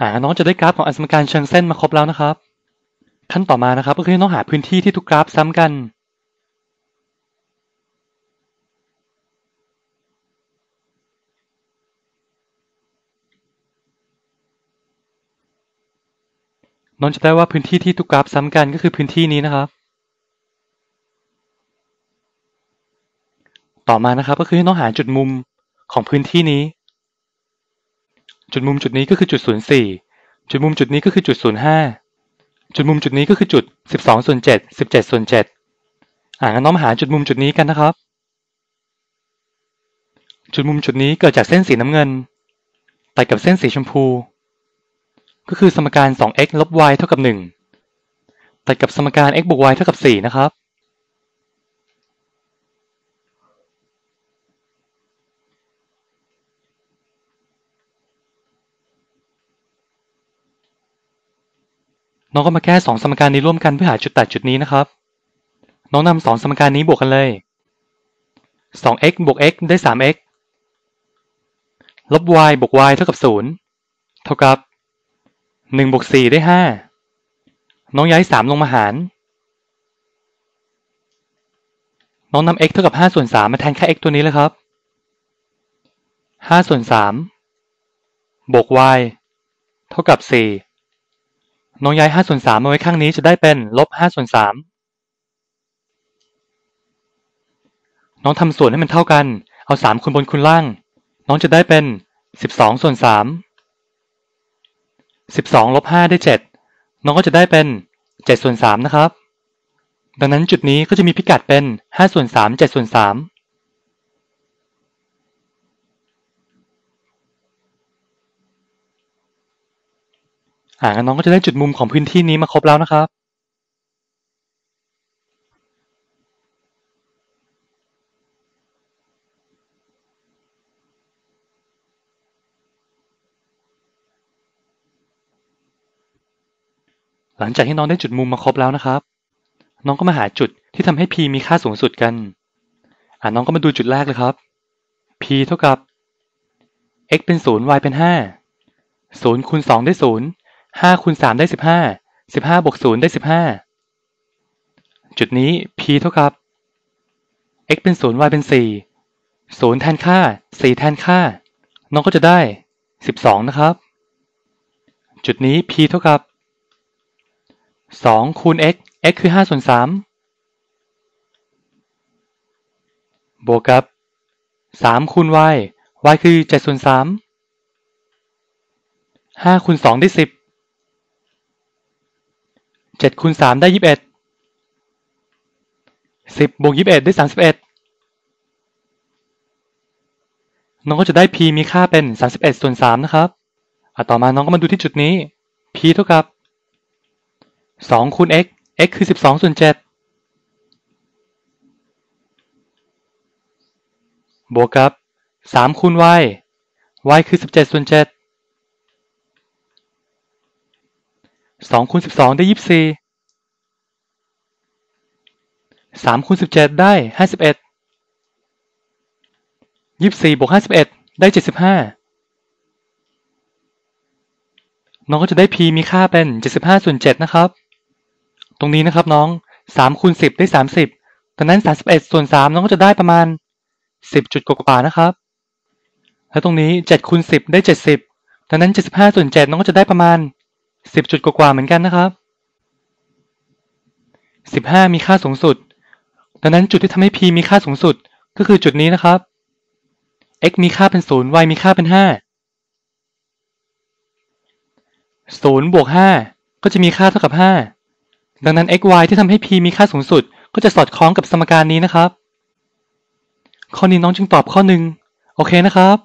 อ่าน้องจะได้กราฟของอันสมการเชิงเส้นมาครบแล้วนะครับ ขั้นต่อมานะครับ ก็คือน้องหาพื้นที่ที่ทุกกราฟซ้ำกัน น้องจะได้ว่าพื้นที่ที่ทุกกราฟซ้ำกันก็คือพื้นที่นี้นะครับ ต่อมานะครับก็คือน้องหาจุดมุมของพื้นที่นี้ จุดมุมจุดนี้ก็คือจุด04จุดมุมจุดนี้ก็คือจุด05จุดมุมจุดนี้ก็คือจุด12ส่วน7 17ส่วน7อ่างั้นน้องหาจุดมุมจุดนี้กันนะครับ จุดมุมจุดนี้เกิดจากเส้นสีน้ำเงินตัดกับเส้นสีชมพู ก็คือสมการ 2x ลบ y เท่ากับ 1ตัดกับสมการ x บวก y เท่ากับ 4 นะครับ น้องก็มาแก้สองสมการนี้ร่วมกันเพื่อหาจุดตัดจุดนี้นะครับ น้องนำสองสมการนี้บวกกันเลย 2x บวก x ได้ 3x ลบ y บวก y เท่ากับ 0 เท่ากับ 1 บวก 4 ได้ 5 น้องย้าย 3 ลงมาหาร น้องนำ x เท่ากับ 5 ส่วน 3 มาแทนค่า x ตัวนี้เลยครับ 5 ส่วน 3 บวก y เท่ากับ 4 น้องย้าย5ส่วน3มาไว้ข้างนี้จะได้เป็นลบ5ส่วน3น้องทำส่วนให้มันเท่ากัน เอา3คูณบนคูณล่าง น้องจะได้เป็น12ส่วน3 12ลบ5ได้7น้องก็จะได้เป็น7ส่วน3นะครับ ดังนั้นจุดนี้ก็จะมีพิกัดเป็น5ส่วน3 7ส่วน3 อ่านน้องก็จะได้จุดมุมของพื้นที่นี้มาครบแล้วนะครับ หลังจากที่น้องได้จุดมุมมาครบแล้วนะครับ น้องก็มาหาจุดที่ทำให้ p มีค่าสูงสุดกัน อ่าน้องก็มาดูจุดแรกเลยครับ p เท่ากับ x เป็น 0 y เป็น 5 0คูณ2ได้ 0 5คูณ3ได้15 15บวก0ได้15จุดนี้ p เท่ากับ x เป็น0 y เป็น4 0แทนค่า4แทนค่า น้องก็จะได้12นะครับ จุดนี้ p เท่ากับ2คูณ x x คือ5ส่วน3บวกกับ3คูณ y y คือ7ส่วน3 5คูณ2ได้ จ็ดคูณสามได้ยี่สิบเอ็ดสิบบวกยี่สิบเอ็ดได้สามสิบเอ็ดน้องก็จะได้ p มีค่าเป็นสามสิบเอ็ดส่วนสามนะครับอะต่อมาน้องก็มาดูที่จุดนี้ p เท่ากับสองคูณ x x คือสิบสองส่วนเจ็ดบวกกับสามคูณ y y คือสิบเจ็ดส่วนเจ็ด สองคูณสิบสองได้ยี่สิบสี่สามคูณสิบเจ็ดได้ห้าสิบเอ็ดยี่สิบสี่บวกห้าสิบเอ็ดได้เจ็ดสิบห้าน้องก็จะได้ p มีค่าเป็นเจ็ดสิบห้าส่วนเจ็ดนะครับ ตรงนี้นะครับน้องสามคูณสิบได้สามสิบดังนั้นสามสิบเอ็ดส่วนสามน้องก็จะได้ประมาณสิบจุดกว่านะครับ แล้วตรงนี้เจ็ดคูณสิบได้เจ็ดสิบดังนั้นเจ็ดสิบห้าส่วนเจ็ดน้องก็จะได้ประมาณ 10จุดกว่าๆเหมือนกันนะครับ15มีค่าสูงสุด ดังนั้นจุดที่ทำให้ p มีค่าสูงสุดก็คือจุดนี้นะครับ x มีค่าเป็น0 y มีค่าเป็น5 0บวก5ก็จะมีค่าเท่ากับ5ดังนั้น x y ที่ทำให้ p มีค่าสูงสุด ก็จะสอดคล้องกับสมการนี้นะครับ ข้อนี้น้องจึงตอบข้อหนึ่งโอเคนะครับ